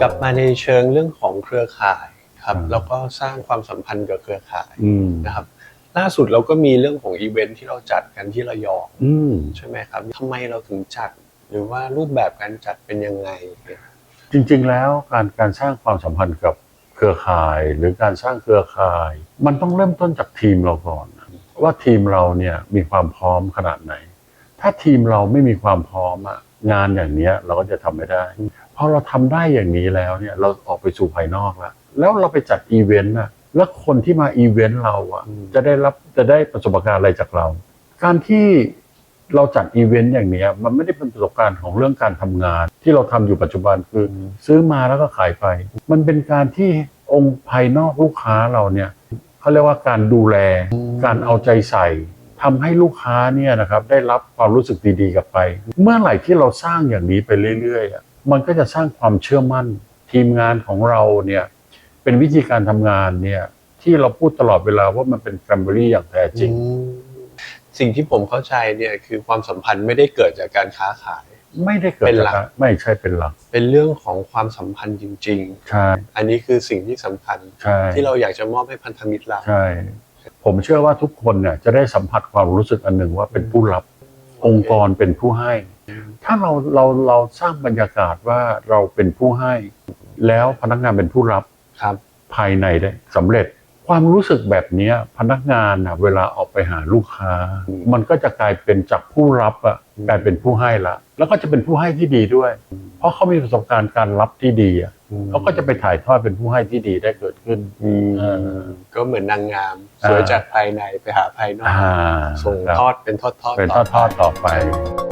กลับมาในเชิงเรื่องของเครือข่ายครับอืมแล้วก็สร้างความสัมพันธ์กับเครือข่ายอืมนะครับ ล่าสุดเราก็มีเรื่องของอีเวนท์ที่เราจัดกันที่ระยองอืมใช่ไหมครับทำไมเราถึงจัด หรือว่ารูปแบบการจัดเป็นยังไง จริงๆแล้วการการสร้างความสัมพันธ์กับเครือข่าย หรือการสร้างเครือข่าย มันต้องเริ่มต้นจากทีมเราก่อน ว่าทีมเราเนี่ยมีความพร้อมขนาดไหน ถ้าทีมเราไม่มีความพร้อมอะงานอย่างเนี้ยเราก็จะทำไม่ได้พอเราทำได้อย่างนี้แล้วเนี่ยเราออกไปสู่ภายนอกแล้วแล้วเราไปจัดอีเวนต์อะแล้วคนที่มาอีเวนต์เราอะอืมจะได้รับจะได้ประสบการณ์อะไรจากเรา การที่เราจัดอีเวนต์อย่างเนี้ยมันไม่ได้เป็นประสบการณ์ของเรื่องการทำงาน ที่เราทำอยู่ปัจจุบันคืออซื้อมาแล้วก็ขายไป มันเป็นการที่องค์ภายนอกลูกค้าเราเนี่ยเขาเรียกว่าการดูแล การเอาใจใส่ ทำให้ลูกค้าเนี่ยนะครับได้รับความรู้สึกดีๆกลับไป เมื่อไหร่ที่เราสร้างอย่างนี้ไปเรื่อยๆอะมันก็จะสร้างความเชื่อมั่น ทีมงานของเราเนี่ยเป็นวิธีการทำงานเนี่ยที่เราพูดตลอดเวลาว่ามันเป็นแฟมิลี่อย่างแท้จริงอืมสิ่งที่ผมเข้าใจเนี่ยคือความสัมพันธ์ไม่ได้เกิดจากการค้าขาย ไม่ได้เกิดเป็นจากหลักการไม่ใช่เป็นหลัก เป็นเรื่องของความสัมพันธ์จริงใช่ๆอันนี้คือสิ่งที่สำคัญใช่ที่เราอยากจะมอบให้พันธมิตรเราใช่ ผมเชื่อว่าทุกคนเนี่ยจะได้สัมผัสความรู้สึกอันหนึ่งว่าเป็นผู้รับองค์กรเป็นผู้ให้ ถ้าเราเราเราสร้างบรรยากาศว่าเราเป็นผู้ให้ แล้วพนักงานเป็นผู้รับครับ ภายในได้สำเร็จความรู้สึกแบบเนี้ยพนักงานนะเวลาออกไปหาลูกค้าอืมมันก็จะกลายเป็นจากผู้รับอะกลายเป็นผู้ให้ละ แล้วก็จะเป็นผู้ให้ที่ดีด้วย เพราะเขามีประสบการณ์การรับที่ดีอะ เขาก็จะไปถ่ายทอดเป็นผู้ให้ที่ดีได้เกิดขึ้นอืมเออก็เหมือนนางงามอ่าสวยจากภายในไปหาภายนอกอ่าส่งครับทอดเป็นทอดๆเป็นต่ทอดๆต่อไปไป